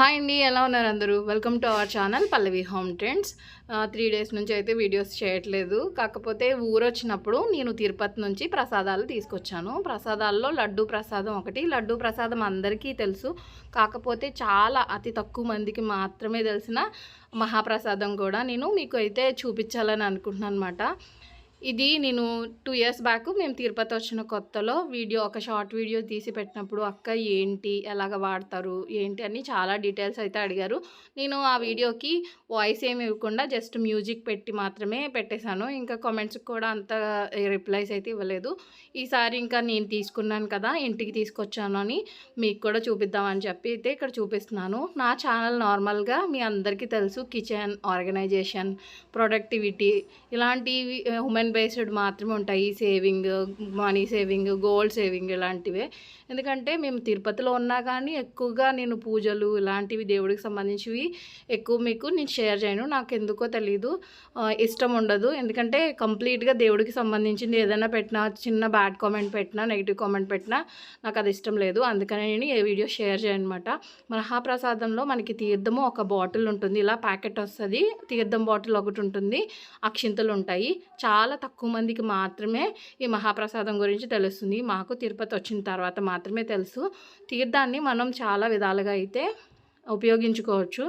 Hi అండి ఎలా ఉన్నారు అందరూ? Welcome to our channel Pallavi home trends three days నుంచి అయితే వీడియోస్ చేయట్లేదు. కాకపోతే ఊరు వచ్చినప్పుడు నేను తిరుపతి నుంచి ప్రసాదాలు తీసుకొచ్చాను. ప్రసాదాల్లో లడ్డు ప్రసాదం ఒకటి లడ్డు ప్రసాదం అందరికీ తెలుసు. కాకపోతే చాలా అతి తక్కువ మందికి మాత్రమే తెలిసిన మహాప్రసాదం కూడా నేను మీకు అయితే చూపించాలని అనుకుంటున్నాను అనమాట ఇది నేను టూ ఇయర్స్ బ్యాక్ మేము తిరుపతి వచ్చిన కొత్తలో వీడియో ఒక షార్ట్ వీడియో తీసి పెట్టినప్పుడు అక్క ఏంటి? ఎలాగ వాడతారు? ఏంటి? అని చాలా డీటెయిల్స్ అయితే అడిగారు. నేను ఆ వీడియోకి వాయిస్ ఏమి ఇవ్వకుండా జస్ట్ మ్యూజిక్ పెట్టి మాత్రమే పెట్టేశాను. ఇంకా కామెంట్స్కి కూడా అంత రిప్లైస్ అయితే ఇవ్వలేదు. ఈసారి ఇంకా నేను తీసుకున్నాను కదా ఇంటికి తీసుకొచ్చాను అని మీకు కూడా చూపిద్దామని చెప్పి అయితే ఇక్కడ చూపిస్తున్నాను. నా ఛానల్ నార్మల్గా మీ అందరికీ తెలుసు కిచెన్ ఆర్గనైజేషన్ ప్రొడక్టివిటీ ఇలాంటివి eh, బేస్డ్ మాత్రమే ఉంటాయి. Saving money saving gold saving ఇలాంటివే. ఎందుకంటే మేము తిరుపతిలో ఉన్నా కానీ ఎక్కువగా నేను పూజలు ఇలాంటివి దేవుడికి సంబంధించివి ఎక్కువ మీకు నేను షేర్ చేయను. నాకు ఎందుకో తెలీదు ఇష్టం ఉండదు. ఎందుకంటే కంప్లీట్గా దేవుడికి సంబంధించింది ఏదైనా పెట్టినా చిన్న బ్యాడ్ కామెంట్ పెట్టినా నెగిటివ్ కామెంట్ పెట్టినా నాకు అది ఇష్టం లేదు. అందుకనే నేను ఏ వీడియో షేర్ చేయను అనమాట మహాప్రసాదంలో మనకి తీర్థము ఒక బాటిల్ ఉంటుంది. ఇలా ప్యాకెట్ వస్తుంది. తీర్థం బాటిల్ ఒకటి ఉంటుంది. అక్షింతలు ఉంటాయి. చాలా తక్కువ మందికి మాత్రమే ఈ మహాప్రసాదం గురించి తెలుస్తుంది. మాకు తిరుపతి వచ్చిన తర్వాత మాత్రమే తెలుసు. తీర్థాన్ని మనం చాలా విధాలుగా అయితే ఉపయోగించుకోవచ్చు.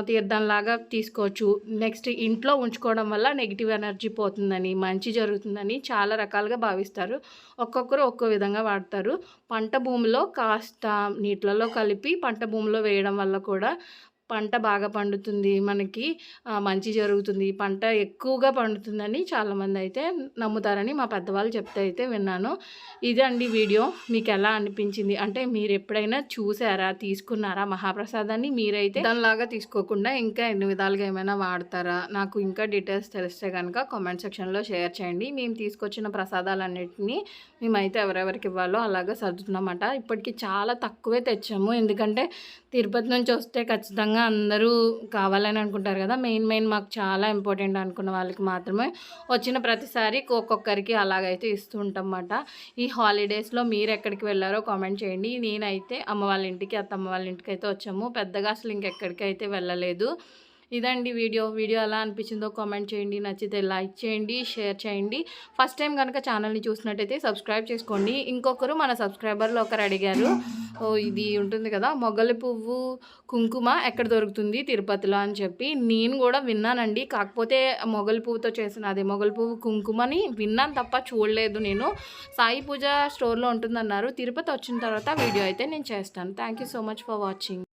తీర్థంలాగా తీసుకోవచ్చు. నెక్స్ట్ ఇంట్లో ఉంచుకోవడం వల్ల నెగిటివ్ ఎనర్జీ పోతుందని మంచి జరుగుతుందని చాలా రకాలుగా భావిస్తారు. ఒక్కొక్కరు ఒక్కో విధంగా వాడతారు. పంట భూమిలో కాస్త నీటిలలో కలిపి పంట భూమిలో వేయడం వల్ల కూడా పంట బాగా పండుతుంది మనకి మంచి జరుగుతుంది పంట ఎక్కువగా పండుతుందని చాలామంది అయితే నమ్ముతారని మా పెద్దవాళ్ళు చెప్తే అయితే విన్నాను. ఇదండి వీడియో. మీకు ఎలా అనిపించింది? అంటే మీరు ఎప్పుడైనా చూసారా తీసుకున్నారా మహాప్రసాదాన్ని? మీరైతే దానిలాగా తీసుకోకుండా ఇంకా ఎన్ని విధాలుగా ఏమైనా వాడతారా? నాకు ఇంకా డీటెయిల్స్ తెలిస్తే కనుక కామెంట్ సెక్షన్లో షేర్ చేయండి. మేము తీసుకొచ్చిన ప్రసాదాలన్నింటినీ మేమైతే ఎవరెవరికి ఇవ్వాలో అలాగా సర్దుతున్నామట ఇప్పటికి చాలా తక్కువే తెచ్చాము. ఎందుకంటే తిరుపతి నుంచి వస్తే ఖచ్చితంగా ఖచ్చితంగా అందరూ కావాలని అనుకుంటారు కదా. మెయిన్ మెయిన్ మాకు చాలా ఇంపార్టెంట్ అనుకున్న వాళ్ళకి మాత్రమే వచ్చిన ప్రతిసారి ఒక్కొక్కరికి అలాగైతే ఇస్తూ ఉంటామన్నమాట. ఈ హాలిడేస్లో మీరు ఎక్కడికి వెళ్ళారో కామెంట్ చేయండి. నేనైతే అమ్మ వాళ్ళ ఇంటికి అత్తమ్మ వాళ్ళ ఇంటికి అయితే వచ్చాము. పెద్దగా అసలు ఇంకెక్కడికి అయితే వెళ్ళలేదు. ఇదండి వీడియో. వీడియో ఎలా అనిపించిందో కామెంట్ చేయండి. నచ్చితే లైక్ చేయండి షేర్ చేయండి. ఫస్ట్ టైం కనుక ఛానల్ని చూసినట్టయితే సబ్స్క్రైబ్ చేసుకోండి. ఇంకొకరు మన సబ్స్క్రైబర్లో ఒకరు అడిగారు ఇది ఉంటుంది కదా మొగలి పువ్వు కుంకుమ ఎక్కడ దొరుకుతుంది తిరుపతిలో? అని చెప్పి నేను కూడా విన్నానండి. కాకపోతే మొగలి పువ్వుతో చేసిన అదే మొగలి పువ్వు కుంకుమని విన్నాను తప్ప చూడలేదు నేను. సాయి పూజ స్టోర్లో ఉంటుందన్నారు. తిరుపతి వచ్చిన తర్వాత వీడియో అయితే నేను చేస్తాను. Thank so much for watching.